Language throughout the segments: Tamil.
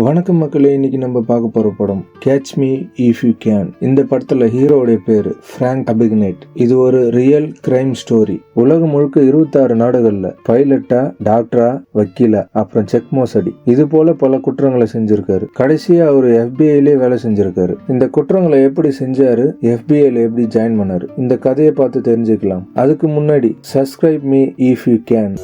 வணக்கம் மக்களே இன்னைக்கு நம்ம பார்க்க போகிற படம் catch me if you can இந்த படத்தில் ஹீரோவுடைய பேர் ஃப்ராங்க் அபிக்னேட் இது ஒரு ரியல் கிரைம் ஸ்டோரி உலகம் முழுக்க இருபத்தாறு நாடுகளில் பைலட்டா டாக்டரா வக்கீலா அப்புறம் செக் மோசடி. இது போல பல குற்றங்களை செஞ்சிருக்காரு. கடைசியா அவர் எஃபிஐலே வேலை செஞ்சிருக்காரு. இந்த குற்றங்களை எப்படி செஞ்சாரு எஃபிஐல எப்படி ஜாயின் பண்ணாரு இந்த கதையை பார்த்து தெரிஞ்சுக்கலாம். அதுக்கு முன்னாடி subscribe me if you can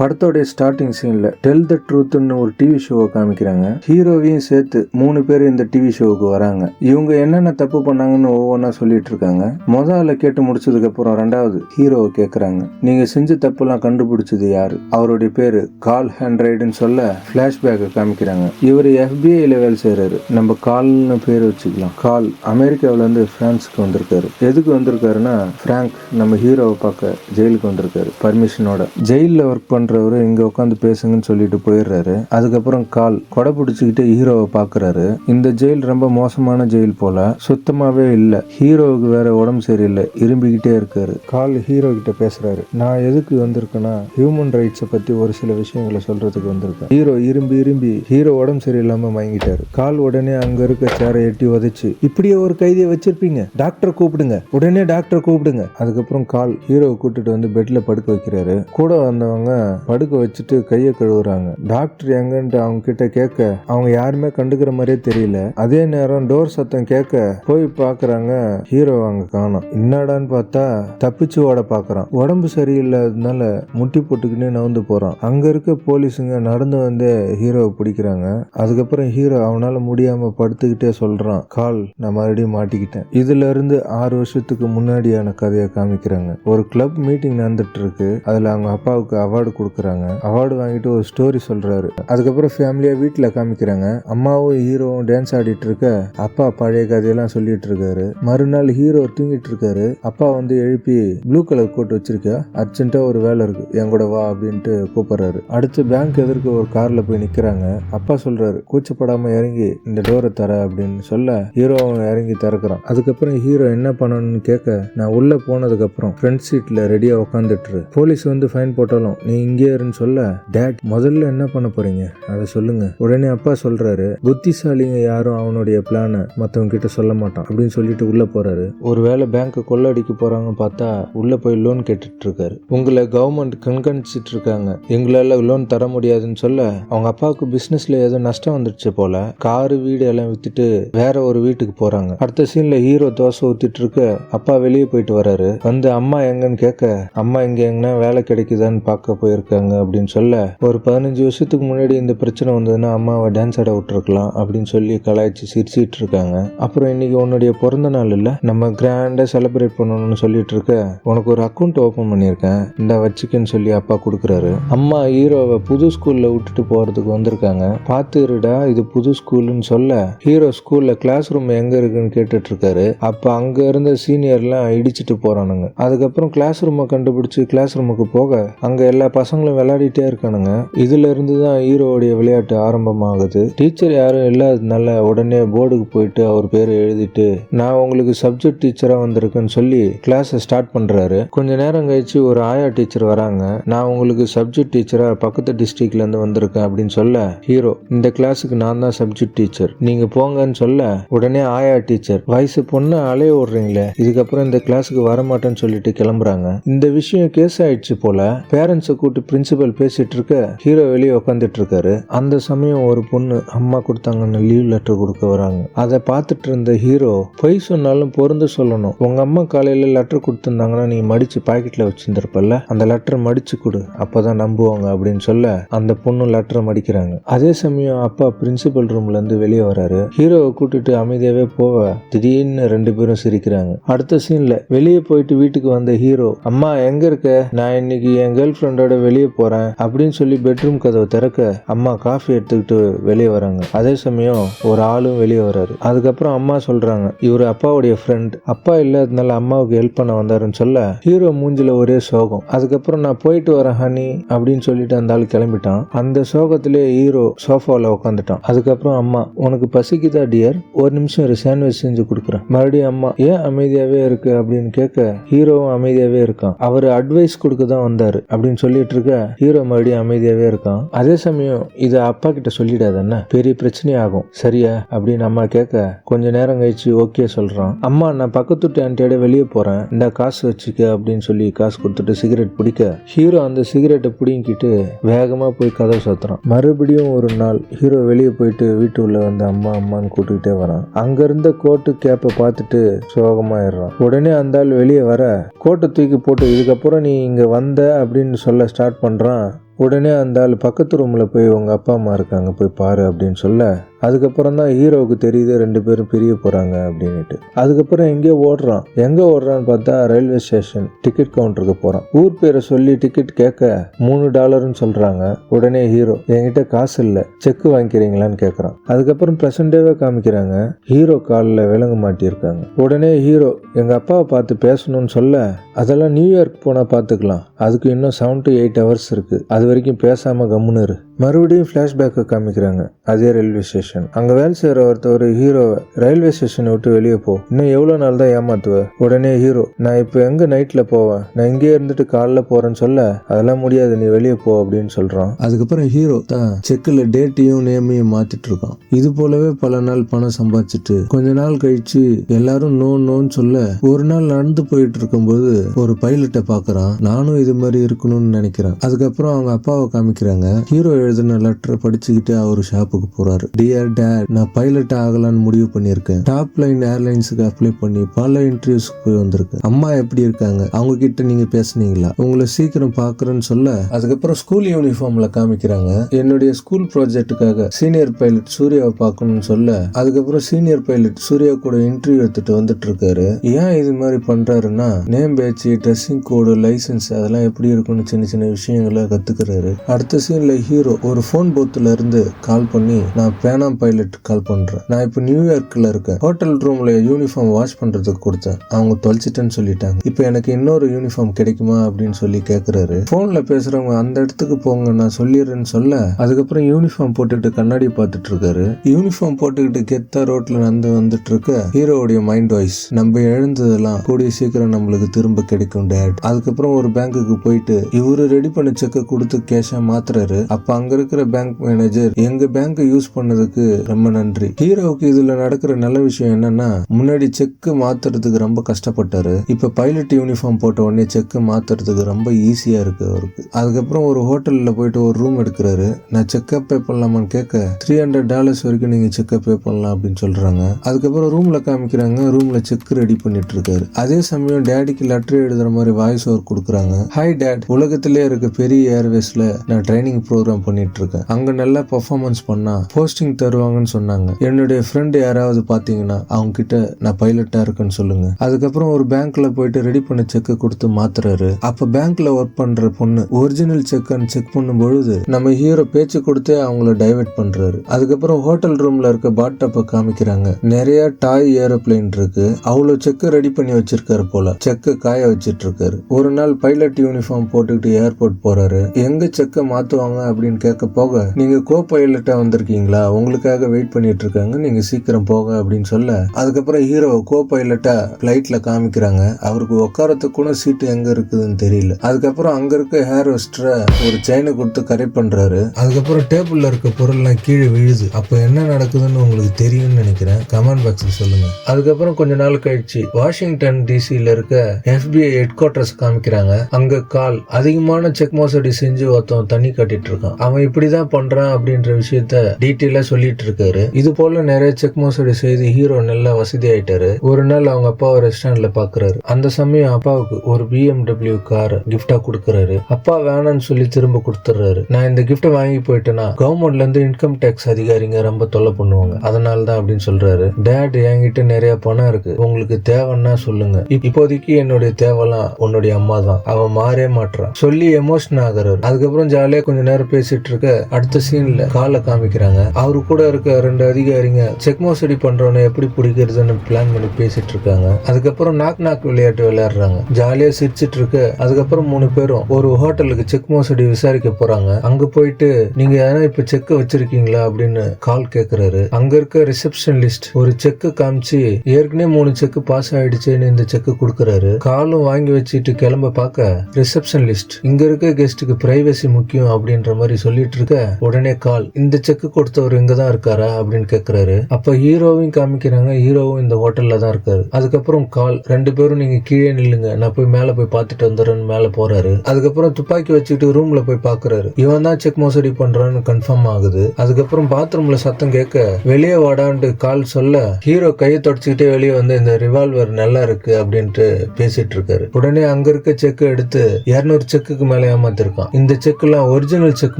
படத்தோடைய ஸ்டார்டிங் சீன்ல டெல் த ட்ரூத்னு ஒரு டிவி ஷோவை காமிக்கிறாங்க. ஹீரோவையும் சேர்த்து மூணு பேர் இந்த டிவி ஷோவுக்கு வராங்க. இவங்க என்னென்ன தப்பு பண்ணாங்கன்னு ஒவ்வொன்றா சொல்லிட்டு இருக்காங்க. முதல்ல கேட்டு முடிச்சதுக்கு அப்புறம் ரெண்டாவது ஹீரோவை கேட்குறாங்க நீங்க செஞ்ச தப்புலாம் கண்டுபிடிச்சது யாரு? அவருடைய பேரு கால் ஹேண்ட்ரைடுன்னு சொல்ல பிளாஷ்பேக்கை காமிக்கிறாங்க. இவர் எஃபிஐல வேலை செய்யறாரு நம்ம கால்னு பேர் வச்சுக்கலாம். கால் அமெரிக்காவில இருந்து பிரான்ஸுக்கு வந்திருக்காரு. எதுக்கு வந்திருக்காருன்னா பிராங்க் நம்ம ஹீரோவை பார்க்க ஜெயிலுக்கு வந்திருக்காரு. பர்மிஷனோட ஜெயிலில் ஒர்க் பண்றவரு இங்கே உட்காந்து பேசுங்கன்னு சொல்லிட்டு போயிடுறாரு. அதுக்கப்புறம் கால் கொடை பிடிச்சிக்கிட்டு ஹீரோவை பார்க்குறாரு இந்த ஜெயில் ரொம்ப மோசமான ஜெயில் போல சுத்தமாகவே இல்லை. ஹீரோவுக்கு வேற உடம்பு சரியில்லை இரும்பிக்கிட்டே இருக்காரு. கால் ஹீரோ கிட்ட பேசுறாரு. நான் எதுக்கு வந்திருக்கேன்னா ஹியூமன் ரைட்ஸை பற்றி ஒரு சில விஷயங்களை சொல்றதுக்கு வந்திருக்கேன். ஹீரோ இரும்பி இரும்பி ஹீரோ உடம்பு சரியில்லாமல் மயங்கிட்டார். கால் உடனே அங்கே இருக்க சேரை எட்டி உதைச்சு இப்படியே ஒரு கைதியை வச்சிருப்பீங்க. டாக்டரை கூப்பிடுங்க. உடனே டாக்டரை கூப்பிடுங்க. அதுக்கப்புறம் கால் ஹீரோவை கூட்டிட்டு வந்து பெட்ல படுக்க வைக்கிறாரு. கூட வந்தவங்க படுக்க வச்சுட்டு கையை கழுவுறாங்க. டாக்டர் எங்கன்ட்டு அவங்க கிட்ட கேட்க அவங்க யாருமே கண்டுக்கிற மாதிரியே தெரியல. அதே நேரம் டோர் சத்தம் கேட்க போய் பாக்குறாங்க ஹீரோ அங்க காணோம். என்னடான்னு பார்த்தா தப்பிச்சு ஓட பாக்குறான் உடம்பு சரியில்லாததுனால முட்டி போட்டுக்கினே நவுந்து போறான். அங்க இருக்க போலீஸுங்க நடந்து வந்து ஹீரோவை பிடிக்கிறாங்க. அதுக்கப்புறம் ஹீரோ அவனால முடியாம படுத்துக்கிட்டே சொல்றான். கால் நான் மறுபடியும் மாட்டிக்கிட்டேன். இதுல இருந்து ஆறு வருஷத்துக்கு முன்னாடியான கதையை காமிக்கிறாங்க. ஒரு கிளப் மீட்டிங் நடந்துட்டு இருக்கு. அதுல அவங்க அப்பாவுக்கு அவார்டு கொடுக்குறாங்க. அவார்டு வாங்கிட்டு ஒரு ஸ்டோரி சொல்கிறாரு அதுக்கப்புறம் ஃபேமிலியாக வீட்டில் காமிக்கிறாங்க. அம்மாவும் ஹீரோவும் டான்ஸ் ஆடிட்டு இருக்க அப்பா பழைய கதையெல்லாம் சொல்லிட்டு இருக்காரு மறுநாள் ஹீரோ தூங்கிட்டு இருக்காரு அப்பா வந்து எழுப்பி ப்ளூ கலர் கோட் வச்சிருக்கா அர்ஜென்ட்டாக ஒரு வேலை இருக்கு. என் கூட வா அப்படின்ட்டு கூப்பிடுறாரு. அடுத்து பேங்க் எதிர்க்க ஒரு காரில் போய் நிற்கிறாங்க அப்பா சொல்கிறாரு கூச்சப்படாமல் இறங்கி இந்த டோரை தர அப்படின்னு சொல்ல ஹீரோ இறங்கி திறக்கிறான். அதுக்கப்புறம் ஹீரோ என்ன பண்ணணும்னு கேட்க நான் உள்ளே போனதுக்கப்புறம் ஃப்ரண்ட் சீட்டில் ரெடியாக உட்காந்துட்டு போலீஸ் வந்து ஃபைன் போட்டாலும் நீ இங்கே இருன்னு சொல்ல டேட் முதல்ல என்ன பண்ண போறீங்க? அதை சொல்லுங்க. உடனே அப்பா சொல்றாரு புத்திசாலிங்க யாரும் அவனுடைய பிளானை மத்தவங்க கிட்ட சொல்ல மாட்டான் அப்படின்னு சொல்லிட்டு உள்ள போறாரு. ஒருவேளை பேங்க் கொள்ளடிக்க போறாங்க பார்த்தா உள்ள போய் லோன் கேட்டுட்டு இருக்காரு உங்களை கவர்மெண்ட் கண்காணிச்சிட்டு இருக்காங்க எங்களால லோன் தர முடியாதுன்னு சொல்ல அவங்க அப்பாவுக்கு பிசினஸ்ல ஏதோ நஷ்டம் வந்துடுச்சு போல காரு வீடு எல்லாம் வித்துட்டு வேற ஒரு வீட்டுக்கு போறாங்க. அடுத்த சீன்ல ஹீரோ தோசை ஊத்திட்டு இருக்க அப்பா வெளியே போயிட்டு வராரு. வந்து அம்மா எங்கன்னு கேட்க அம்மா இங்க எங்கன்னா வேலை கிடைக்குதான்னு பார்க்க இருக்காங்க அப்படின்னு சொல்ல ஒரு பதினஞ்சு வருஷத்துக்கு முன்னாடி இந்த பிரச்சனை வந்ததுன்னா அம்மாவை டான்ஸ் ஆட விட்டுருக்கலாம் அப்படின்னு சொல்லி கலாய்ச்சி சிரிச்சிட்டு இருக்காங்க. அப்புறம் இன்னைக்கு உன்னுடைய பிறந்த நாள் இல்லை நம்ம கிராண்டா செலிப்ரேட் பண்ணணும்னு சொல்லிட்டு இருக்க உனக்கு ஒரு அக்கௌண்ட் ஓப்பன் பண்ணியிருக்கேன். இந்த வச்சுக்கன்னு சொல்லி அப்பா கொடுக்குறாரு. அம்மா ஹீரோவை புது ஸ்கூல்ல விட்டுட்டு போறதுக்கு வந்திருக்காங்க. பாத்துருடா இது புது ஸ்கூல்னு சொல்ல ஹீரோ ஸ்கூல்ல கிளாஸ் ரூம் எங்க இருக்குன்னு கேட்டுட்டு இருக்காரு அப்ப அங்க இருந்த சீனியர்லாம் இடிச்சிட்டு போறானுங்க. அதுக்கப்புறம் கிளாஸ் ரூமை கண்டுபிடிச்சு கிளாஸ் ரூமுக்கு போக அங்க எல்லா பசங்களும் விளையாடிட்டே இருக்கானுங்க. இதுல இருந்து தான் ஹீரோவுடைய விளையாட்டு ஆரம்பமாகுது. டீச்சர் யாரும் இல்லாததுனால உடனே போர்டுக்கு போயிட்டு அவர் பேரை எழுதிட்டு நான் உங்களுக்கு சப்ஜெக்ட் டீச்சரா வந்திருக்கேன்னு சொல்லி கிளாஸை ஸ்டார்ட் பண்றாரு. கொஞ்ச நேரம் கழிச்சு ஒரு ஆயா டீச்சர் வராங்க. நான் உங்களுக்கு சப்ஜெக்ட் டீச்சரா பக்கத்து டிஸ்ட்ரிக்ட்ல இருந்து வந்திருக்கேன் அப்படின்னு சொல்ல ஹீரோ இந்த கிளாஸுக்கு நான் தான் சப்ஜெக்ட் டீச்சர் நீங்க போங்கன்னு சொல்ல உடனே ஆயா டீச்சர் வயசு பொண்ணு அலைய விடுறீங்களே. இதுக்கப்புறம் இந்த கிளாஸுக்கு வரமாட்டேன்னு சொல்லிட்டு கிளம்புறாங்க. இந்த விஷயம் கேஸ் ஆயிடுச்சு போல பேரண்ட்ஸை கூட்டு பிரின்சிபல் பேசிட்டு இருக்க ஹீரோ வெளியே உட்காந்துட்டு இருக்காரு. அந்த சமயம் ஒரு பொண்ணு அம்மா கொடுத்தாங்கன்னு லீவ் லெட்டர் கொடுக்க வராங்க. அதை பார்த்துட்டு இருந்த ஹீரோ பொய் சொன்னாலும் பொருந்து சொல்லணும். உங்க அம்மா காலையில லெட்டர் கொடுத்துருந்தாங்கன்னா நீ மடிச்சு பாக்கெட்ல வச்சிருந்திருப்பல்ல? அந்த லெட்டர் மடிச்சு கொடு. அப்பதான் நம்புவாங்க அப்படின்னு சொல்ல அந்த பொண்ணு லெட்டரை மடிக்கிறாங்க. அதே சமயம் அப்பா பிரின்சிபல் ரூம்ல இருந்து வெளியே வராரு. ஹீரோவை கூட்டிட்டு அமைதியாவே போக திடீர்னு ரெண்டு பேரும் சிரிக்கிறாங்க. அடுத்த சீன்ல வெளியே போயிட்டு வீட்டுக்கு வந்த ஹீரோ அம்மா எங்க இருக்க? நான் இன்னைக்கு என் கேர்ள் ஃப்ரெண்டோட வெளியே போறேன் அப்படின்னு சொல்லி பெட்ரூம் கதவை திறக்க அம்மா காஃபி எடுத்துக்கிட்டு வெளியே வராங்க. அதே சமயம் ஒரு ஆளும் வெளியே வராரு. அதுக்கப்புறம் அம்மா சொல்றாங்க இவர் அப்பாவுடைய ஃப்ரெண்ட் அப்பா இல்லாததுனால அம்மாவுக்கு ஹெல்ப் பண்ண வந்தாருன்னு சொல்ல ஹீரோ மூஞ்சில ஒரே சோகம். அதுக்கப்புறம் நான் போயிட்டு வரேன் ஹனி அப்படின்னு சொல்லிட்டு அந்த ஆள் கிளம்பிட்டான். அந்த சோகத்திலே ஹீரோ சோஃபாவில் உட்காந்துட்டான் அதுக்கப்புறம் அம்மா உனக்கு பசிக்குதா டியர் ஒரு நிமிஷம் ஒரு சாண்ட்விச் செஞ்சு கொடுக்குறேன். மறுபடியும் அம்மா ஏன் அமைதியாவே இருக்கு? அப்படின்னு கேட்க ஹீரோவும் அமைதியாவே இருக்கான். அவர் அட்வைஸ் கொடுக்க தான் வந்தாரு அப்படின்னு சொல்லிட்டு இருக்க ஹீரோ மறுபடியும் அமைதியாவே இருக்கான். அதே சமயம் இதை அப்பா கிட்ட சொல்லிடாதண்ணா பெரிய பிரச்சனை ஆகும் சரியா? அப்படின்னு அம்மா கேட்க கொஞ்ச நேரம் கழிச்சு ஓகே சொல்றான். அம்மா நான் பக்கத்துட்டு ஆண்டியோட வெளியே போறேன். இந்த காசு வச்சுக்க அப்படின்னு சொல்லி காசு கொடுத்துட்டு சிகரெட் பிடிக்க ஹீரோ அந்த சிகரெட்டை பிடிங்கிட்டு வேகமா போய் கதவை சாத்துறான். மறுபடியும் ஒரு நாள் ஹீரோ வெளியே போயிட்டு வீட்டு உள்ள வந்து அம்மா அம்மான்னு கூட்டுக்கிட்டே வரான். அங்க இருந்த கோட்டு கேப்பை பார்த்துட்டு சோகமாயிடுறான். உடனே அந்த ஆள் வெளியே வர கோட்டை தூக்கி போட்டு இதுக்கப்புறம் நீ இங்க வந்த அப்படின்னு சொல்ல ஸ்டார்ட் பண்ணுறான் உடனே அந்த ஆள் பக்கத்து ரூமில் போய் உங்கள் அப்பா அம்மா இருக்காங்க போய் பாரு அப்படின்னு சொல்ல அதுக்கப்புறம் தான் ஹீரோவுக்கு தெரியுது ரெண்டு பேரும் பிரிய போகிறாங்க அப்படின்னுட்டு. அதுக்கப்புறம் எங்கேயோ ஓடுறான். எங்கே ஓடுறான்னு பார்த்தா ரயில்வே ஸ்டேஷன் டிக்கெட் கவுண்டருக்கு போகிறான் ஊர் பேரை சொல்லி டிக்கெட் கேட்க மூணு டாலர்னு சொல்கிறாங்க உடனே ஹீரோ என்கிட்ட காசு இல்லை செக் வாங்கிக்கிறீங்களான்னு கேட்குறான். அதுக்கப்புறம் ப்ரெசன்டேவே காமிக்கிறாங்க. ஹீரோ காலில் விலங்கு மாட்டியிருக்காங்க. உடனே ஹீரோ எங்கள் அப்பாவை பார்த்து பேசணும்னு சொல்ல அதெல்லாம் நியூயார்க் போனால் பார்த்துக்கலாம். அதுக்கு இன்னும் செவன் டு எயிட் ஹவர்ஸ் இருக்குது அது வரைக்கும் பேசாமல் கம்முன்னு இரு. மறுபடியும் ஃப்ளாஷ்பேக்கை காமிக்கிறாங்க. அதே ரயில்வே ஸ்டேஷன் அங்கே வேலை செய்கிற ஒருத்தர் ஹீரோவை ரயில்வே ஸ்டேஷனை விட்டு வெளியே போ. இன்னும் எவ்வளோ நாள் தான் ஏமாத்துவ? உடனே ஹீரோ நான் இப்போ எங்கே நைட்டில் போவேன்? நான் இங்கேயே இருந்துட்டு காலைல போகிறேன்னு சொல்ல அதெல்லாம் முடியாது நீ வெளியே போ அப்படின்னு சொல்கிறான் அதுக்கப்புறம் ஹீரோ தான் செக்கில் டேட்டையும் நேமையும் மாற்றிட்டு இருக்கான். இது போலவே பல நாள் பணம் சம்பாதிச்சிட்டு கொஞ்ச நாள் கழிச்சு எல்லாரும் நோ நோன்னு சொல்ல ஒரு நாள் நடந்து போயிட்டு இருக்கும்போது ஒரு பைலட்டை பார்க்குறான். நானும் இது மாதிரி இருக்கணும்னு நினைக்கிறேன். அதுக்கப்புறம் அவங்க அப்பாவை காமிக்கிறாங்க. ஹீரோ எழுதின லெட்டரை படிச்சுக்கிட்டு அவர் ஷாப்புக்கு போறாரு. டியர் டேட் நான் பைலட் ஆகலான்னு முடிவு பண்ணியிருக்கேன். டாப் லைன் ஏர்லைன்ஸுக்கு அப்ளை பண்ணி பல இன்டர்வியூஸ்க்கு போய் வந்திருக்கேன். அம்மா எப்படி இருக்காங்க? அவங்க கிட்ட நீங்க பேசுனீங்களா? உங்களை சீக்கிரம் பாக்குறேன்னு சொல்ல அதுக்கப்புறம் ஸ்கூல் யூனிஃபார்ம்ல காமிக்கிறாங்க. என்னுடைய ஸ்கூல் ப்ராஜெக்ட்டுக்காக சீனியர் பைலட் சூர்யாவை பார்க்கணும்னு சொல்ல அதுக்கப்புறம் சீனியர் பைலட் சூர்யா கூட இன்டர்வியூ எடுத்துட்டு வந்துட்டு இருக்காரு. ஏன் இது மாதிரி பண்றாருன்னா நேம் பேச்சு ட்ரெஸ்ஸிங் கோடு லைசன்ஸ் அதெல்லாம் எப்படி இருக்கும்னு சின்ன சின்ன விஷயங்களை கத்துக்கிறாரு. அடுத்த சீன்ல ஹீரோ ஒரு ஃபோன் பூத்துல இருந்து கால் பண்ணி நான் பேனா பைலட் கால் பண்றேன். நான் இப்போ நியூயார்க்ல இருக்கேன். ஹோட்டல் ரூம்ல யூனிஃபார்ம் வாஷ் பண்றதுக்கு கொடுத்தேன். அவங்க தொலைச்சிட்டேன்னு சொல்லிட்டாங்க. இப்போ எனக்கு இன்னொரு யூனிஃபார்ம் கிடைக்குமா? அப்படின்னு சொல்லி கேக்குறாரு. போன்ல பேசுறவங்க அந்த இடத்துக்கு போங்க நான் சொல்லிடுறேன்னு சொல்ல. அதுக்கப்புறம் யூனிஃபார்ம் போட்டுக்கிட்டு கண்ணாடி பார்த்துட்டு இருக்காரு. யூனிஃபார்ம் போட்டுக்கிட்டு கெத்தா ரோட்ல நடந்து வந்துட்டு இருக்க ஹீரோவுடைய மைண்ட் வாய்ஸ் நம்ம எழுந்ததெல்லாம் கூடிய சீக்கிரம் நம்மளுக்கு திரும்ப கிடைக்கும் டேட் அதுக்கப்புறம் ஒரு பேங்க்குக்கு போயிட்டு இவரு ரெடி பண்ண செக்கை கொடுத்து கேஷா மாத்துறாரு. அப்ப அங்க இருக்கிற பேங்க் மேனேஜர் எங்க பேங்க் யூஸ் பண்ணதுக்கு ரொம்ப நன்றி. ஹீரோவுக்கு இதுல நடக்கிற நல்ல விஷயம் என்னன்னா முன்னாடி செக் மாத்துறதுக்கு ரொம்ப கஷ்டப்பட்டாரு. இப்ப பைலட் யூனிஃபார்ம் போட்ட உடனே செக் மாத்துறதுக்கு ரொம்ப ஈஸியா இருக்கு அவருக்கு. அதுக்கப்புறம் ஒரு ஹோட்டல்ல போயிட்டு ஒரு ரூம் எடுக்கிறாரு. நான் செக்கப் பே பண்ணலாமான்னு கேட்க த்ரீ ஹண்ட்ரட் டாலர்ஸ் வரைக்கும் நீங்க செக்கப் பே பண்ணலாம் அப்படின்னு சொல்றாங்க. அதுக்கப்புறம் ரூம்ல காமிக்கிறாங்க. ரூம்ல செக் ரெடி பண்ணிட்டு இருக்காரு. அதே சமயம் டேடிக்கு லெட்டர் எழுதுற மாதிரி வாய்ஸ் ஓவர் கொடுக்குறாங்க. ஹாய் டேட் உலகத்திலே இருக்க பெரிய ஏர்வேஸ்ல நான் ட்ரைனிங் ப்ரோக்ராம் பண்ணிட்டு இருக்கேன் அங்க நல்லா பர்ஃபார்மன்ஸ் பண்ணா போஸ்டிங் தருவாங்கன்னு சொன்னாங்க. என்னுடைய ஃப்ரெண்டு யாராவது பாத்தீங்கன்னா அவங்க கிட்ட நான் பைலட்டா இருக்கேன்னு சொல்லுங்க. அதுக்கப்புறம் ஒரு பேங்க்ல போயிட்டு ரெடி பண்ண செக்கை கொடுத்து மாத்துறாரு. அப்ப பேங்க்ல ஒர்க் பண்ற பொண்ணு ஒரிஜினல் செக்கான்னு செக் பண்ணும் பொழுது நம்ம ஹீரோ பேச்சு கொடுத்தே அவங்கள டைவர்ட் பண்றாரு. அதுக்கப்புறம் ஹோட்டல் ரூம்ல இருக்க பாட்டப்ப காமிக்கிறாங்க. நிறைய டாய் ஏரோப்ளேன் இருக்கு. அவ்வளவு செக்கை ரெடி பண்ணி வச்சிருக்காரு போல. செக்கை காய வச்சிட்டு இருக்காரு ஒரு நாள் பைலட் யூனிஃபார்ம் போட்டுக்கிட்டு ஏர்போர்ட் போறாரு. எங்க செக்கை மாத்துவாங்க அப்படின்னு கேட்க போக நீங்கள் கோ பைலட்டாக வந்திருக்கீங்களா? உங்களுக்காக வெயிட் பண்ணிட்டு இருக்காங்க நீங்கள் சீக்கிரம் போக அப்படின்னு சொல்ல அதுக்கப்புறம் ஹீரோ கோ பைலட்டாக ஃப்ளைட்டில் காமிக்கிறாங்க. அவருக்கு உட்காரத்துக்கு கூட சீட்டு எங்கே இருக்குதுன்னு தெரியல. அதுக்கப்புறம் அங்கே இருக்க ஹேர் வெஸ்டரை ஒரு செயினை கொடுத்து கரெக்ட் பண்றாரு. அதுக்கப்புறம் டேபிள்ல இருக்க பொருள்லாம் கீழே விழுது. அப்போ என்ன நடக்குதுன்னு உங்களுக்கு தெரியும்னு நினைக்கிறேன். கமெண்ட் பாக்ஸில் சொல்லுங்க. அதுக்கப்புறம் கொஞ்ச நாள் கழிச்சு வாஷிங்டன் டிசியில் இருக்க எஃபிஐ ஹெட் குவார்டர்ஸ் காமிக்கிறாங்க. அங்கே கால் அதிகமான செக் மோசடி செஞ்சு ஒருத்தன் தண்ணி கட்டிட்டு இருக்கான் அவன் இப்படிதான் பண்றான் அப்படின்ற விஷயத்த டீட்டெயிலா சொல்லிட்டு இருக்காரு. இது போல நிறைய செக் மோசடி செய்து ஹீரோ நல்லா வசதி ஆயிட்டாரு ஒரு நாள் அவங்க அப்பாவை ரெஸ்டாரண்ட்ல பாக்குறாரு. அந்த சமயம் அப்பாவுக்கு ஒரு பிஎம்டபிள்யூ கார் கிஃப்டா கொடுக்கறாரு. அப்பா வேணாம்னு சொல்லி திரும்ப கொடுத்துறாரு நான் இந்த கிஃப்ட்டை வாங்கி போயிட்டேன்னா கவர்மெண்ட்ல இருந்து இன்கம் டேக்ஸ் அதிகாரிங்க ரொம்ப தொல்லை பண்ணுவாங்க. அதனால தான் அப்படின்னு சொல்றாரு. டேட் என்கிட்ட நிறைய பணம் இருக்கு. உங்களுக்கு தேவைன்னா சொல்லுங்க. இப்போதைக்கு என்னுடைய தேவைலாம் உன்னுடைய அம்மா தான் அவன் மாறே மாட்றான். சொல்லி எமோஷன் ஆகுறாரு. அதுக்கப்புறம் ஜாலியா கொஞ்ச நேரம் பேசிட்டு பேசிட்டு இருக்க அடுத்த சீன்ல காலை காமிக்கிறாங்க. அவரு கூட இருக்க ரெண்டு அதிகாரிங்க செக் மோசடி பண்றவனை எப்படி பிடிக்கிறதுன்னு பிளான் பண்ணி பேசிட்டு இருக்காங்க அதுக்கப்புறம் நாக் நாக் விளையாட்டு விளையாடுறாங்க. ஜாலியா சிரிச்சிட்டு இருக்கு அதுக்கப்புறம் மூணு பேரும் ஒரு ஹோட்டலுக்கு செக் மோசடி விசாரிக்க போறாங்க. அங்க போயிட்டு நீங்க யாரும் இப்ப செக் வச்சிருக்கீங்களா? அப்படின்னு கால் கேக்குறாரு. அங்க இருக்க ரிசப்ஷனிஸ்ட் ஒரு செக் காமிச்சு ஏற்கனவே மூணு செக் பாஸ் ஆயிடுச்சுன்னு இந்த செக் கொடுக்கறாரு. காலும் வாங்கி வச்சுட்டு கிளம்ப பார்க்க ரிசப்ஷன் லிஸ்ட் இங்க இருக்க கெஸ்ட்டுக்கு பிரைவசி முக்கியம் அப்படின்ற மாதிரி சொல்லிட்டு இருக்க உடனே கால் இந்த செக் கொடுத்தவர் இங்க தான் இருக்காரா? அப்படின்னு கேக்குறாரு. அப்ப ஹீரோவையும் காமிக்கிறாங்க. ஹீரோவும் இந்த ஹோட்டல்ல தான் இருக்காரு. அதுக்கப்புறம் கால் ரெண்டு பேரும் நீங்க கீழே நில்லுங்க. நான் போய் மேல போய் பார்த்துட்டு வந்துடுறேன்னு மேல போறாரு. அதுக்கப்புறம் துப்பாக்கி வச்சுட்டு ரூம்ல போய் பாக்குறாரு. இவன் தான் செக் மோசடி பண்றான்னு கன்ஃபார்ம் ஆகுது. அதுக்கப்புறம் பாத்ரூம்ல சத்தம் கேட்க வெளியே வாடான்ட்டு கால் சொல்ல ஹீரோ கையை தொடச்சுக்கிட்டே வெளியே வந்து இந்த ரிவால்வர் நல்லா இருக்கு அப்படின்ட்டு பேசிட்டு இருக்காரு. உடனே அங்க இருக்க செக் எடுத்து 200 செக்குக்கு மேல ஏமாத்திருக்கான். இந்த செக் எல்லாம் ஒரிஜினல் செக்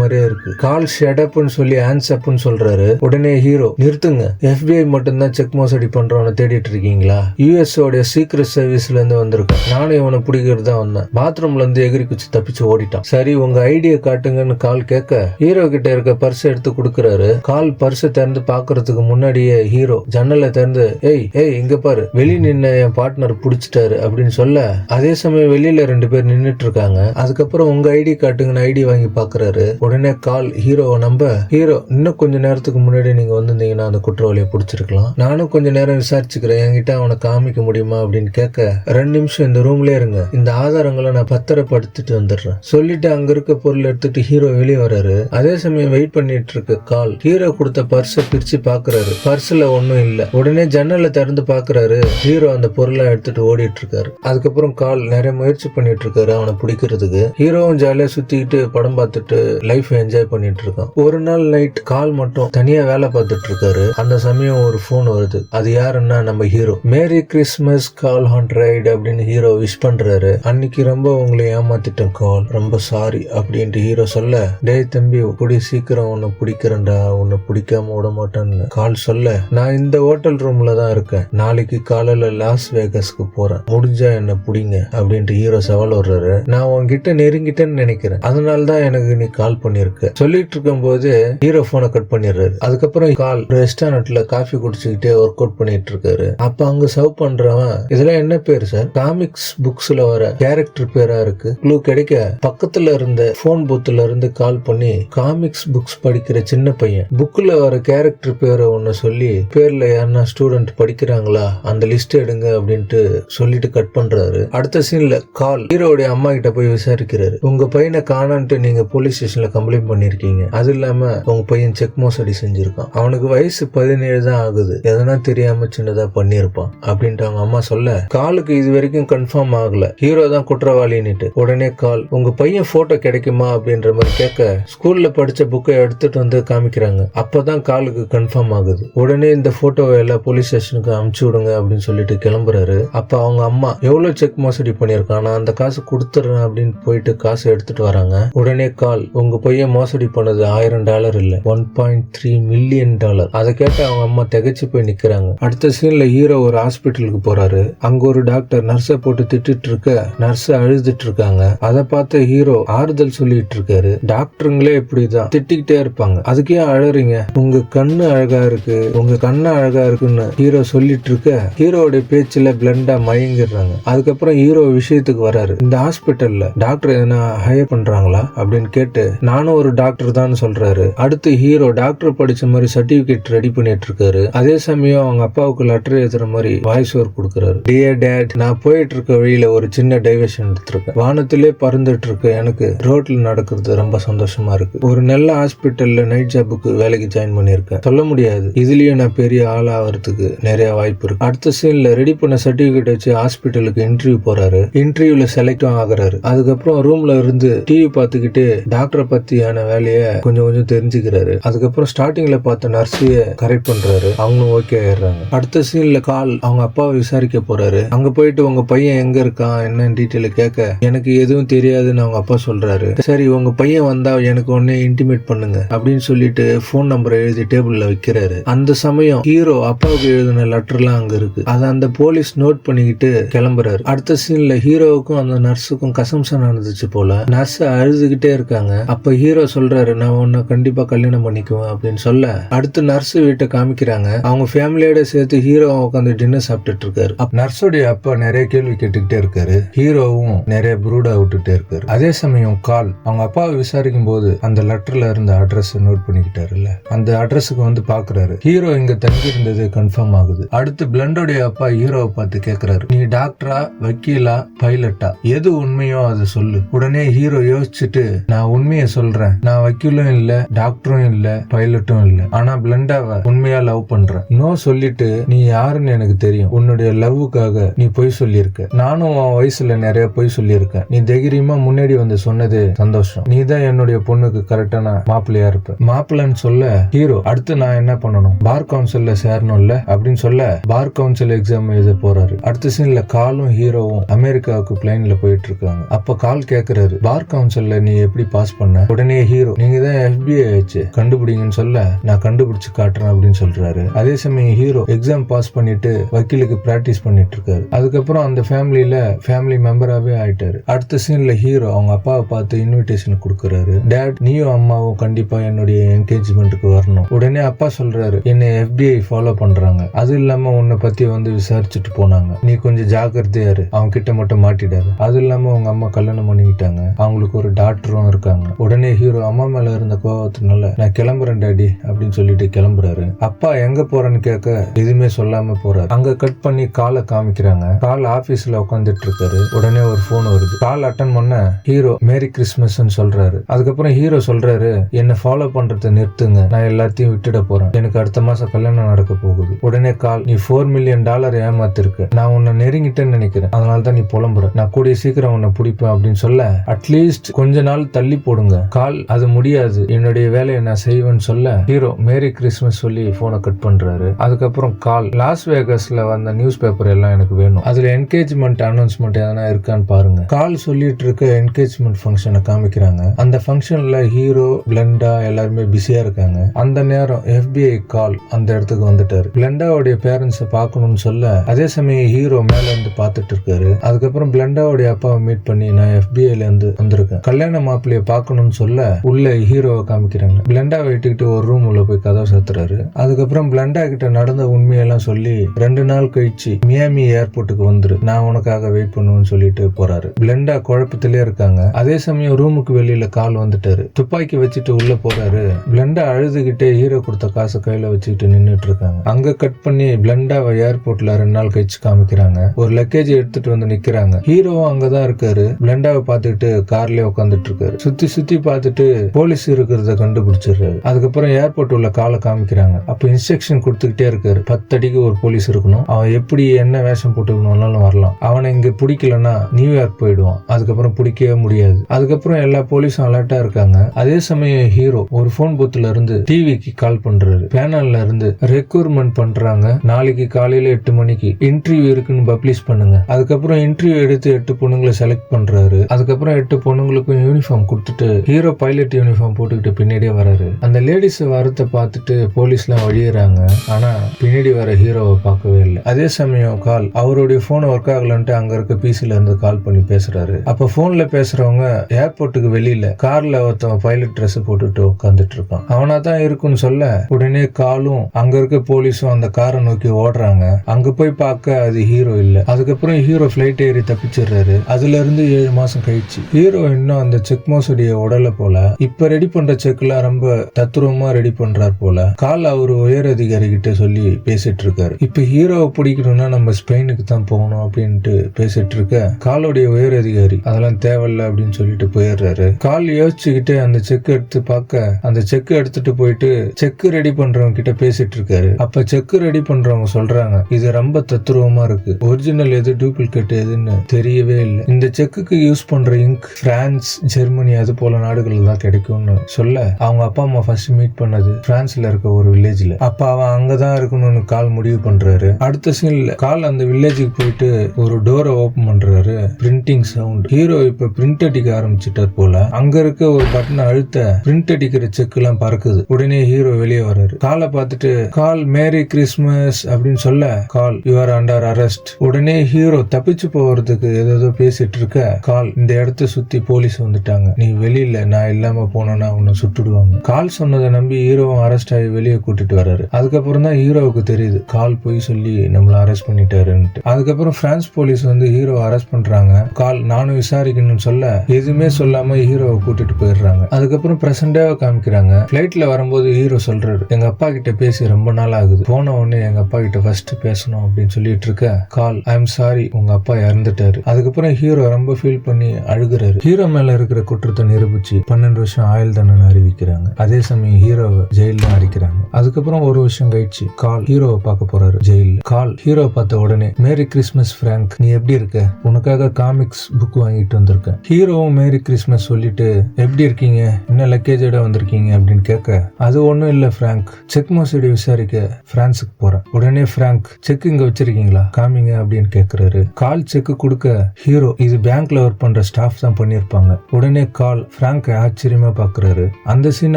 மாதிரி மாதிரியே இருக்கு. கால் ஷெடப்னு சொல்லி ஹேண்ட்ஸ் அப்னு சொல்றாரு. உடனே ஹீரோ நிறுத்துங்க. FBI மட்டும்தான் செக் மோசடி பண்றவனை தேடிட்டு இருக்கீங்களா? யூஎஸ் உடைய சீக்ரெட் சர்வீஸ்ல இருந்து வந்திருக்கேன். நானும் இவனை பிடிக்கிறது தான் வந்தேன். பாத்ரூம்ல இருந்து எகிரி குச்சி தப்பிச்சு ஓடிட்டான். சரி உங்க ஐடியா காட்டுங்கன்னு கால் கேட்க ஹீரோ கிட்ட இருக்க பர்ஸ் எடுத்து கொடுக்கறாரு. கால் பர்ஸை திறந்து பாக்குறதுக்கு முன்னாடியே ஹீரோ ஜன்னலை திறந்து ஏய் ஏய் இங்க பாரு. வெளி நின்ன என் பார்ட்னர் புடிச்சிட்டாரு அப்படின்னு சொல்ல அதே சமயம் வெளியில ரெண்டு பேர் நின்னுட்டு இருக்காங்க. அதுக்கப்புறம் உங்க ஐடி காட்டுங்கன்னு ஐடி வாங்கி பாக்குறாரு. உடனே கால் ஹீரோவை நம்ப ஹீரோ இன்னும் கொஞ்ச நேரத்துக்கு முன்னாடி நீங்க வந்திருந்தீங்கன்னா அந்த குற்றவாளியை பிடிச்சிருக்கலாம். நானும் கொஞ்ச நேரம் விசாரிச்சுக்கிறேன். என்கிட்ட அவனை காமிக்க முடியுமா? அப்படின்னு கேட்க ரெண்டு நிமிஷம் இந்த ரூம்லயே இருங்க. இந்த ஆதாரங்களை நான் பத்திரப்படுத்திட்டு வந்துடுறேன். சொல்லிட்டு அங்க இருக்க பொருள் எடுத்துட்டு ஹீரோ வெளியே வராரு அதே சமயம் வெயிட் பண்ணிட்டு இருக்க கால் ஹீரோ கொடுத்த பர்ஸை பிரிச்சு பாக்குறாரு. பர்ஸ்ல ஒன்னும் இல்ல. உடனே ஜன்னலை திறந்து பாக்குறாரு. ஹீரோ அந்த பொருளை எடுத்துட்டு ஓடிட்டு இருக்காரு. அதுக்கப்புறம் கால் நிறைய முயற்சி பண்ணிட்டு இருக்காரு அவனை பிடிக்கிறதுக்கு. ஹீரோவும் ஜாலியா சுத்திக்கிட்டு படம் பார்த்துட்டு லைஃப் என்ஜாய் பண்ணிட்டு இருக்கான் ஒரு நாள் நைட் கால் மட்டும் தனியா வேலை பார்த்துட்டு இருக்காரு அந்த சமயம் ஒரு ஃபோன் வருது. அது யாருன்னா நம்ம hero merry Christmas Carl Hanratty அப்படின்னு ஹீரோ விஷ் பண்றாரு. அன்னைக்கு ரொம்ப உங்களை ஏமாத்திட்டேன் கால் ரொம்ப சாரி அப்படின்ட்டு ஹீரோ சொல்ல டேய் தம்பி கூடிய சீக்கிரம் உன்னை பிடிக்கிறேன்டா. உன்னை பிடிக்காம விட மாட்டேன்னு கால் சொல்ல நான் இந்த ஹோட்டல் ரூம்ல தான் இருக்கேன். நாளைக்கு காலையில லாஸ் வேகஸ்க்கு போறேன். முடிஞ்சா என்ன பிடிங்க. அப்படின்ட்டு ஹீரோ சவால் வர்றாரு. நான் உன்கிட்ட நெருங்கிட்டேன்னு நினைக்கிறேன். அதனால தான் எனக்கு நீ கால் பண்ணிருக்க சொல்லிட்டு இருக்கும்போது ஹீரோ போனை கட் பண்ணிடுறாரு. அதுக்கப்புறம் கால் ரெஸ்டாரண்ட்ல காஃபி குடிச்சுக்கிட்டே ஒர்க் அவுட் பண்ணிட்டு இருக்காரு அப்ப அங்க சர்வ் பண்றவன் இதெல்லாம் என்ன பேர் சார் காமிக்ஸ் புக்ஸ்ல வர கேரக்டர் பேரா இருக்கு. க்ளூ கிடைக்க. பக்கத்துல இருந்த போன் பூத்துல இருந்து கால் பண்ணி காமிக்ஸ் புக்ஸ் படிக்கிற சின்ன பையன். புக்ல வர கேரக்டர் பேரை ஒன்னு சொல்லி பேர்ல யாருன்னா ஸ்டூடெண்ட் படிக்கிறாங்களா? அந்த லிஸ்ட் எடுங்க அப்படின்ட்டு சொல்லிட்டு கட் பண்றாரு. அடுத்த சீன்ல கால் ஹீரோடைய அம்மா கிட்ட போய் விசாரிக்கிறாரு. உங்க பையனை காணான்ட்டு நீங்க போலீஸ் ஸ்டேஷன்ல கம்ப்ளைண்ட் பண்ணிருக்கீங்க. அது இல்லாம உங்க பையன் செக் மோசடி செஞ்சிருக்கான். அவனுக்கு வயசு பதினேழு தான் ஆகுது. எதனா தெரியாம சின்னதா பண்ணிருப்பான். அப்படின்ட்டு அவங்க அம்மா சொல்ல காலுக்கு இது வரைக்கும் கன்ஃபார்ம் ஆகல. ஹீரோ தான் குற்றவாளின்னுட்டு. உடனே கால் உங்க பையன் போட்டோ கிடைக்குமா? அப்படின்ற மாதிரி கேட்க ஸ்கூல்ல படிச்ச புக்கை எடுத்துட்டு வந்து காமிக்கிறாங்க. அப்பதான் காலுக்கு கன்ஃபார்ம் ஆகுது. உடனே இந்த போட்டோவை எல்லாம் போலீஸ் ஸ்டேஷனுக்கு அமுச்சு விடுங்க அப்படின்னு சொல்லிட்டு கிளம்புறாரு. அப்ப அவங்க அம்மா எவ்வளவு செக் மோசடி பண்ணிருக்கான் நான் அந்த காசு கொடுத்துறேன் அப்படின்னு போயிட்டு காசு எடுத்துட்டு வராங்க. உடனே கால் உங்க பையன் மோசடி பண்ணது ஆயிரம் டாலர் இல்ல. One point three million dollar. அதை கேட்டு அவங்க அம்மா திகைச்சு போய் நிக்கிறாங்க. அடுத்த சீன்ல ஹீரோ ஒரு ஹாஸ்பிட்டலுக்கு போறாரு. அங்க ஒரு டாக்டர் நர்ஸை போட்டு திட்டிட்டு இருக்க நர்ஸ் அழுதுட்டு இருக்காங்க. அதை பார்த்த ஹீரோ ஆறுதல் சொல்லிட்டு இருக்காரு. டாக்டருங்களே இப்படிதான். திட்டிக்கிட்டே இருப்பாங்க. அதுக்கே அழறீங்க? உங்க கண்ணு அழகா இருக்கு. உங்க கண்ணு அழகா இருக்குன்னு ஹீரோ சொல்லிட்டு இருக்க ஹீரோடைய பேச்சுல பிளண்டா மயங்கிடுறாங்க. அதுக்கப்புறம் ஹீரோ விஷயத்துக்கு வராரு. இந்த ஹாஸ்பிட்டல்ல டாக்டர் எதனா ஹையர் பண்றாங்களா? அப்படின்னு கேட்டு நான் நானும் ஒரு டாக்டர் தான் சொல்றாரு. அடுத்து ஹீரோ டாக்டர் படிச்ச மாதிரி சர்டிபிகேட் ரெடி பண்ணிட்டு இருக்காரு அதே சமயம் அவங்க அப்பாவுக்கு லெட்டர் எழுதுற மாதிரி வாய்ஸ் ஓவர் கொடுக்குறாரு. டியர் டேட் நான் போயிட்டு இருக்க வழியில ஒரு சின்ன டைவர்ஷன் எடுத்திருக்கேன். வானத்திலே பறந்துட்டு இருக்க எனக்கு ரோட்ல நடக்கிறது ரொம்ப சந்தோஷமா இருக்கு. ஒரு நல்ல ஹாஸ்பிட்டல்ல நைட் ஜாபுக்கு வேலைக்கு ஜாயின் பண்ணியிருக்கேன். சொல்ல முடியாது. இதுலயும் நான் பெரிய ஆள் ஆகிறதுக்கு நிறைய வாய்ப்பு இருக்கு. அடுத்த சீன்ல ரெடி பண்ண சர்டிபிகேட் வச்சு ஹாஸ்பிட்டலுக்கு இன்டர்வியூ போறாரு. இன்டர்வியூல செலக்டும் ஆகுறாரு. அதுக்கப்புறம் ரூம்ல இருந்து டிவி பார்த்துக்கிட்டு டாக்டரை பத்தியான வேலையை கொஞ்சம் கொஞ்சம் தெரிஞ்சுக்கிறாரு. அதுக்கப்புறம் ஸ்டார்டிங்ல பார்த்த நர்ஸைய கரெக்ட் பண்றாரு. அவங்களும் ஓகே ஆயிடுறாங்க. அடுத்த சீன்ல கால் அவங்க அப்பாவை விசாரிக்க போறாரு. அங்க போயிட்டு உங்க பையன் எங்க இருக்கான்? என்னன்னு டீட்டெயில் கேட்க எனக்கு எதுவும் தெரியாதுன்னு அவங்க அப்பா சொல்றாரு. சரி உங்க பையன் வந்தா எனக்கு உடனே இன்டிமேட் பண்ணுங்க அப்படின்னு சொல்லிட்டு ஃபோன் நம்பரை எழுதி டேபிள்ல வைக்கிறாரு. அந்த சமயம் ஹீரோ அப்பாவுக்கு எழுதின லெட்டர்லாம் அங்க இருக்கு. அதை அந்த போலீஸ் நோட் பண்ணிக்கிட்டு கிளம்புறாரு. அடுத்த சீன்ல ஹீரோவுக்கும் அந்த நர்ஸுக்கும் கசம்சன் நடந்துச்சு போல. நர்ஸ் அழுதுகிட்டே இருக்காங்க. அப்ப ஹீரோ சொல்றாரு நான் உன்னை கண்டிப்பா கல்யாணம் பண்ணிக்குவேன் அப்படின்னு சொல்ல அடுத்து நர்ஸ் வீட்டை காமிக்கிறாங்க. அவங்க ஃபேமிலியோட சேர்த்து ஹீரோ உட்காந்து டின்னர் சாப்பிட்டுட்டு இருக்காரு. நர்ஸோடைய அப்பா நிறைய கேள்வி கேட்டுக்கிட்டே இருக்காரு. ஹீரோவும் நிறைய ப்ரூடா விட்டுட்டே இருக்காரு. அதே சமயம் கால் அவங்க அப்பாவை விசாரிக்கும் போது அந்த லெட்டர்ல இருந்த அட்ரஸ் நோட் பண்ணிக்கிட்டாருல்ல. அந்த அட்ரஸுக்கு வந்து பாக்குறாரு. ஹீரோ இங்க தங்கி இருந்தது கன்ஃபார்ம் ஆகுது. அடுத்து பிளண்டோடைய அப்பா ஹீரோவை பார்த்து கேக்குறாரு. நீ டாக்டரா வக்கீலா பைலட்டா எது உண்மையோ அதை சொல்லு. உடனே ஹீரோ யோசிச்சுட்டு நான் உண்மையை சொல்றேன். சொல்றேன். நான் வக்கீலும் இல்ல டாக்டரும் இல்ல பைலட்டும் இல்ல. ஆனா பிளண்டாவ உண்மையா லவ் பண்றேன். நோ சொல்லிட்டு நீ யாருன்னு எனக்கு தெரியும். உன்னுடைய லவ்வுக்காக நீ பொய் சொல்லியிருக்க. நானும் உன் வயசுல நிறைய பொய் சொல்லியிருக்கேன். நீ தைரியமா முன்னாடி வந்து சொன்னது சந்தோஷம். நீ தான் என்னுடைய பொண்ணுக்கு கரெக்டான மாப்பிள்ளையா இருப்ப. மாப்பிள்ளன்னு சொல்ல ஹீரோ அடுத்து நான் என்ன பண்ணணும்? பார் கவுன்சில்ல சேரணும்ல? அப்படின்னு சொல்ல பார் கவுன்சில் எக்ஸாம் எழுத போறாரு. அடுத்த சீன்ல காலும் ஹீரோவும் அமெரிக்காவுக்கு பிளைன்ல போயிட்டு இருக்காங்க. அப்ப கால் கேக்குறாரு பார் கவுன்சில்ல நீ எப்படி பாஸ் பண்ண? உடனே உடனே ஹீரோ நீங்க தான் எஃபிஐ ஆச்சு. கண்டுபிடிங்கன்னு சொல்ல நான் கண்டுபிடிச்சு காட்டுறேன் அப்படின்னு சொல்றாரு. அதே சமயம் ஹீரோ எக்ஸாம் பாஸ் பண்ணிட்டு வக்கீலுக்கு பிராக்டிஸ் பண்ணிட்டு இருக்காரு. அதுக்கப்புறம் அந்த ஃபேமிலியில ஃபேமிலி மெம்பராகவே ஆயிட்டாரு. அடுத்த சீன்ல ஹீரோ அவங்க அப்பாவை பார்த்து இன்விடேஷன் கொடுக்குறாரு. டேட் நீயும் அம்மாவும் கண்டிப்பா என்னுடைய என்கேஜ்மெண்ட்டுக்கு வரணும். உடனே அப்பா சொல்றாரு என்னை எஃபிஐ ஃபாலோ பண்றாங்க. அது இல்லாம உன்னை பத்தி வந்து விசாரிச்சுட்டு போனாங்க. நீ கொஞ்சம் ஜாக்கிரதையா இரு. அவங்க கிட்ட மட்டும் மாட்டிடாது. அது இல்லாம உங்க அம்மா கல்யாணம் பண்ணிக்கிட்டாங்க. அவங்களுக்கு ஒரு டாக்டரும் இருக்காங்க. உடனே ஹீரோ அம்மா மேல இருந்த கோபத்தினால நான் கிளம்புறேன் டாடி அப்படின்னு சொல்லிட்டு கிளம்புறாரு. அப்பா எங்க போறேன்னு கேட்க எதுவுமே சொல்லாம போறாரு. அங்க கட் பண்ணி காலை காமிக்கிறாங்க. கால் ஆபீஸ்ல உட்காந்துட்டு இருக்காரு. உடனே ஒரு போன் வருது. கால் அட்டன் பண்ண ஹீரோ மேரி கிறிஸ்மஸ் சொல்றாரு. அதுக்கப்புறம் ஹீரோ சொல்றாரு என்ன ஃபாலோ பண்றதை நிறுத்துங்க. நான் எல்லாத்தையும் விட்டுட போறேன். எனக்கு அடுத்த மாசம் கல்யாணம் நடக்க போகுது. உடனே கால் நீ ஃபோர் மில்லியன் டாலர் ஏமாத்திருக்க. நான் உன்னை நெருங்கிட்டேன்னு நினைக்கிறேன். அதனால தான் நீ புலம்புற. நான் கூடிய சீக்கிரம் உன்னை பிடிப்பேன் அப்படின்னு சொல்ல அட்லீஸ்ட் கொஞ்ச நாள் தள்ளி போடுங்க. கால் அது முடியாது. என்னுடைய வேலையை நான் செய்வேன்னு சொல்ல ஹீரோ மேரி கிறிஸ்மஸ் சொல்லி போனை கட் பண்றாரு. அதுக்கப்புறம் கால் லாஸ் வேகஸ்ல வந்த நியூஸ் பேப்பர் எல்லாம் எனக்கு வேணும். அதுல என்கேஜ்மெண்ட் அனௌன்ஸ்மெண்ட் எதனா இருக்கான்னு பாருங்க. கால் சொல்லிட்டு இருக்க என்கேஜ்மெண்ட் ஃபங்க்ஷனை காமிக்கிறாங்க. அந்த ஃபங்க்ஷன்ல ஹீரோ பிளண்டா எல்லாருமே பிஸியா இருக்காங்க. அந்த நேரம் எஃபிஐ கால் அந்த இடத்துக்கு வந்துட்டாரு. பிளண்டாவுடைய பேரண்ட்ஸை பார்க்கணும்னு சொல்ல அதே சமயம் ஹீரோ மேல இருந்து பார்த்துட்டு இருக்காரு. அதுக்கப்புறம் பிளண்டாவுடைய அப்பாவை மீட் பண்ணி நான் எஃபிஐல இருந்து வந்திருக்கேன். கல்யாண மாப்பிள்ளைய பார்க்கணும்னு சொல்ல உள்ள ஹீரோவை காமிக்கிறாங்க. பிளண்டாவை இட்டுக்கிட்டு ஒரு ரூம் உள்ள போய் கதவை சாத்துறாரு. அதுக்கப்புறம் பிளண்டா கிட்ட நடந்த உண்மையெல்லாம் சொல்லி ரெண்டு நாள் கழிச்சு மியாமி ஏர்போர்ட்டுக்கு வந்துரு. நான் உனக்காக வெயிட் பண்ணுவேன்னு சொல்லிட்டு போறாரு. பிளண்டா குழப்பத்திலே இருக்காங்க. அதே சமயம் ரூமுக்கு வெளியில கால் வந்துட்டாரு. துப்பாக்கி வச்சுட்டு உள்ள போறாரு. பிளண்டா அழுதுகிட்டே ஹீரோ கொடுத்த காசை கையில வச்சுக்கிட்டு நின்னுட்டு இருக்காங்க. அங்க கட் பண்ணி பிளண்டாவை ஏர்போர்ட்ல ரெண்டு நாள் கழிச்சு காமிக்கிறாங்க. ஒரு லக்கேஜ் எடுத்துட்டு வந்து நிக்கிறாங்க. ஹீரோவும் அங்கதான் இருக்காரு. பிளண்டாவை பார்த்துக்கிட்டு கார்லயே உட்காந்துட்டு இருக்காரு. சுத்தி சுத்தி பார்த்துட்டு போலீஸ் இருக்கிறத கண்டுபிடிச்சிடுறாரு. அதுக்கப்புறம் ஏர்போர்ட் உள்ள காலை காமிக்கிறாங்க. அப்ப இன்ஸ்ட்ரக்ஷன் கொடுத்துக்கிட்டே இருக்காரு. பத்து அடிக்கு ஒரு போலீஸ் இருக்கணும். அவன் எப்படி என்ன வேஷம் போட்டுக்கணும்னாலும் வரலாம். அவனை இங்க பிடிக்கலன்னா நியூயார்க் போயிடுவான். அதுக்கப்புறம் பிடிக்கவே முடியாது. அதுக்கப்புறம் எல்லா போலீஸும் அலர்ட்டா இருக்காங்க. அதே சமயம் ஹீரோ ஒரு போன் பூத்துல இருந்து டிவிக்கு கால் பண்றாரு. பேனல்ல இருந்து ரெக்யூர்மெண்ட் பண்றாங்க. நாளைக்கு காலையில எட்டு மணிக்கு இன்டர்வியூ இருக்குன்னு பப்ளிஷ் பண்ணுங்க. அதுக்கப்புறம் இன்டர்வியூ எடுத்து எட்டு பொண்ணுங்களை செலக்ட் பண்றாரு. அதுக்கப்புறம் எட்டு பொண்ணுங்களுக்கும் யூனிஃபார்ம் கொடுத்துட்டு ஹீரோ ஹீரோ பைலட் யூனிஃபார்ம் போட்டுக்கிட்டு பின்னாடியே வராரு. அந்த லேடிஸ் வரத்தை பார்த்துட்டு போலீஸ்லாம் வழியிறாங்க. ஆனா பின்னாடி வர ஹீரோவை பார்க்கவே இல்லை. அதே சமயம் கால் அவருடைய போன் ஒர்க் ஆகலன்ட்டு அங்க இருக்க பிசில இருந்து கால் பண்ணி பேசுறாரு. அப்ப போன்ல பேசுறவங்க ஏர்போர்ட்டுக்கு வெளியில கார்ல ஒருத்தவன் பைலட் ட்ரெஸ் போட்டுட்டு உட்காந்துட்டு இருப்பான். அவனா தான் இருக்குன்னு சொல்ல உடனே காலும் அங்க இருக்க போலீஸும் அந்த காரை நோக்கி ஓடுறாங்க. அங்க போய் பார்க்க அது ஹீரோ இல்ல. அதுக்கப்புறம் ஹீரோ பிளைட் ஏறி தப்பிச்சிடுறாரு. அதுல இருந்து ஏழு மாசம் கழிச்சு. ஹீரோ இன்னும் அந்த செக் உடலை போல இப்ப ரெடி பண்ற செக்லாம் ரொம்ப தத்ரூபமா ரெடி பண்றார் போல கால் அவர் உயர் அதிகாரி கிட்ட சொல்லி பேசிட்டு இருக்காரு இப்ப ஹீரோவை பிடிக்கணும்னா நம்ம ஸ்பெயினுக்கு தான் போகணும் அப்படின்ட்டு பேசிட்டு இருக்க காலோடைய உயர் அதிகாரி அதெல்லாம் தேவையில்ல அப்படின்னு சொல்லிட்டு போயிடுறாரு. கால் யோசிச்சுக்கிட்டு அந்த செக் எடுத்து பார்க்க அந்த செக் எடுத்துட்டு போயிட்டு செக் ரெடி பண்றவங்க கிட்ட பேசிட்டு இருக்காரு அப்ப செக் ரெடி பண்றவங்க சொல்றாங்க இது ரொம்ப தத்துருவமா இருக்கு. ஒரிஜினல் எது டூப்ளிகேட் எதுன்னு தெரியவே இல்லை. இந்த செக்குக்கு யூஸ் பண்ற இங்க் பிரான்ஸ் ஜெர்மனி அது போல நாடுகள்ல தான் கிடைக்கும்னு சொல்ல அவங்க அப்பா அம்மா ஃபர்ஸ்ட் மீட் பண்ணது பிரான்ஸ்ல இருக்க ஒரு வில்லேஜ்ல அப்ப அவன் அங்கதான் இருக்கணும்னு கால் முடிவு பண்றாரு. அடுத்த சீன்ல கால் அந்த வில்லேஜுக்கு போயிட்டு ஒரு டோரை ஓபன் பண்றாரு. பிரிண்டிங் சவுண்ட் ஹீரோ இப்ப பிரிண்ட் அடிக்க ஆரம்பிச்சிட்டார் போல. அங்க இருக்க ஒரு பட்டனை அழுத்த பிரிண்ட் அடிக்கிற செக் எல்லாம் பறக்குது. உடனே ஹீரோ வெளியே வர்றாரு. காலை பார்த்துட்டு கால் மேரி கிறிஸ்மஸ் அப்படின்னு சொல்ல Carl you are under arrest உடனே ஹீரோ தப்பிச்சு போறதுக்கு ஏதோ பேசிட்டு இருக்க கால் இந்த இடத்த சுத்தி போலீஸ் வந்துட்டாங்க. நீ வெளியில நான் இல்லாம போனேன்னா உன்னை சுட்டுடுவாங்க. கால் சொன்னதை நம்பி ஹீரோவும் அரெஸ்ட் ஆகி வெளியே கூட்டிட்டு வர்றாரு. அதுக்கப்புறம் தான் ஹீரோவுக்கு தெரியுது. கால் போய் சொல்லி நம்மளை அரெஸ்ட் பண்ணிட்டாருன்ட்டு அதுக்கப்புறம் பிரான்ஸ் போலீஸ் வந்து ஹீரோ அரெஸ்ட் பண்றாங்க. கால் நானும் விசாரிக்கணும்னு சொல்ல எதுவுமே சொல்லாம ஹீரோவை கூட்டிட்டு போயிடுறாங்க. அதுக்கப்புறம் பிரசண்டாவை காமிக்கிறாங்க. பிளைட்ல வரும்போது ஹீரோ சொல்றாரு எங்க அப்பா கிட்ட பேசி ரொம்ப நாள் ஆகுது. போன உடனே எங்க அப்பா கிட்ட ஃபர்ஸ்ட் பேசணும் அப்படின்னு சொல்லிட்டு இருக்க கால் ஐ எம் சாரி உங்க அப்பா இறந்துட்டாரு. அதுக்கப்புறம் ஹீரோ ரொம்ப ஃபீல் பண்ணி அழுகுறாரு. ஹீரோ மேல இருக்கிற குற்றத்தை நிரூபிச்சு பன்னெண்டு வருஷம் ஆயுள் தண்டனை அறிவிக்கிறாங்க. அதே சமயம் ஹீரோவை ஜெயில அடிக்கிறாங்க. அதுக்கப்புறம் ஒரு வருஷம் கழிச்சு கால் ஹீரோவை பார்க்க போறாரு ஜெயில கால் ஹீரோ பார்த்த உடனே மேரி கிறிஸ்மஸ் பிராங்க் நீ எப்படி இருக்க? உனக்காக காமிக்ஸ் புக் வாங்கிட்டு வந்திருக்கேன். ஹீரோவும் மேரி கிறிஸ்மஸ் சொல்லிட்டு எப்படி இருக்கீங்க? என்ன லக்கேஜோட வந்திருக்கீங்க? அப்படின்னு கேட்க அது ஒன்றும் இல்லை பிராங்க் செக் மோசடி விசாரிக்க பிரான்ஸுக்கு போறேன். உடனே பிராங்க் செக் இங்க வச்சிருக்கீங்களா? காமிங்க அப்படின்னு கேட்கிறாரு கால் செக் கொடுக்க ஹீரோ இது பேங்க்ல ஒர்க் பண்ற ஸ்டாஃப் தான் பண்ணியிருப்பாங்க. உடனே கால் பிராங்க் ஆச்சரியமா பாக்குறாரு. அந்த சீனை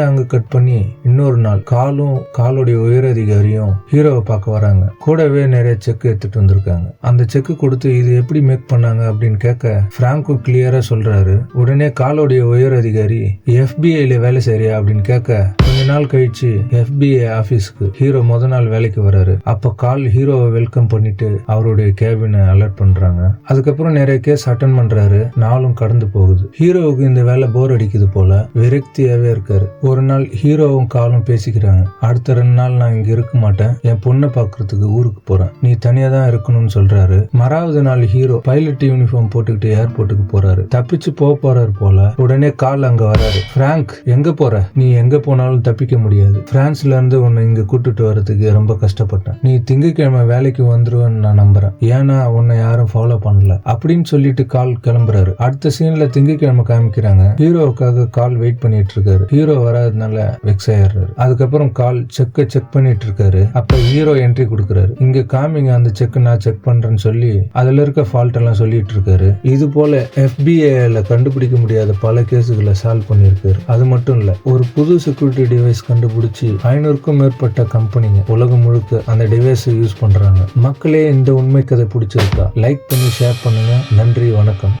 அங்க கட் பண்ணி இன்னொரு நாள் காலும் காலுடைய உயர் அதிகாரியும் ஹீரோவை பார்க்க வராங்க. கூடவே நிறைய செக் எடுத்துட்டு வந்திருக்காங்க. அந்த செக் கொடுத்து இது எப்படி மேக் பண்ணாங்க அப்படின்னு கேட்க பிராங்கும் கிளியரா சொல்றாரு. உடனே காலோடைய உயர் அதிகாரி எஃபிஐல வேலை செய்யறியா? அப்படின்னு கேட்க கொஞ்ச நாள் கழிச்சு எஃபிஐ ஆபீஸ்க்கு ஹீரோ முத நாள் வேலைக்கு வராரு. அப்ப கால் ஹீரோவை வெல்கம் பண்ணிட்டு அவருடைய கேபினை அலர்ட் பண்றாங்க. அதுக்கப்புறம் நிறைய கேஸ் அட்டன் பண்றாரு. நாளும் கடந்து போகுது. ஹீரோவுக்கு இந்த வேலை போர் அடிக்குது. போல விரக்தியாவே இருக்காரு. ஒரு நாள் ஹீரோவும் காலும் பேசிக்கிறாங்க. அடுத்த ரெண்டு நாள் நான் இங்க இருக்க மாட்டேன். என் பொண்ணை பாக்குறதுக்கு ஊருக்கு போறேன். நீ தனியா தான் இருக்கணும்னு சொல்றாரு. மறாவது நாள் ஹீரோ பைலட் யூனிஃபார்ம் போட்டுக்கிட்டு ஏர்போர்ட்டுக்கு போறாரு. தப்பிச்சு போக போறாரு போல உடனே கால் அங்க வராரு. பிராங்க் எங்க போற? நீ எங்க போனாலும் தப்பிக்க முடியாது. பிரான்ஸ்ல இருந்து உன்னை இங்க கூட்டிட்டு வர்றதுக்கு ரொம்ப கஷ்டப்பட்டேன். நீ திங்கட்கிழமை வேலைக்கு வந்துருவேன்னு நான் நம்புறேன். ஏன்னா உன்னை யாரும் ஃபாலோ பண்ணல. அப்படின்னு சொல்லிட்டு கால் கிளம்புறாரு. அடுத்த சீன்ல திங்கக்கிழமை காமிக்கிறாங்க. ஹீரோவுக்காக கால் வெயிட் பண்ணிட்டு இருக்காரு ஹீரோ வராதனால வெக்ஸ் ஆயிடுறாரு அதுக்கப்புறம் கால் செக்கை செக் பண்ணிட்டு இருக்காரு அப்ப ஹீரோ என்ட்ரி கொடுக்குறாரு. இங்க காமிங்க அந்த செக் நான் செக் பண்றேன்னு சொல்லி அதுல இருக்க ஃபால்ட் எல்லாம் சொல்லிட்டு இருக்காரு இது போல எஃபிஐல கண்டுபிடிக்க முடியாத பல கேஸுகளை சால்வ் பண்ணியிருக்காரு. அது மட்டும் இல்ல ஒரு புது செக்யூரிட்டி டிவைஸ் கண்டுபிடிச்சு ஐநூறுக்கும் மேற்பட்ட கம்பெனிங்க உலகம் முழுக்க அந்த டிவைஸ் யூஸ் பண்றாங்க. மக்களே இந்த உண்மை கதை பிடிச்சிருக்கா? லைக் பண்ணி ஷேர் பண்ணுங்க. நன்றி வணக்கம்.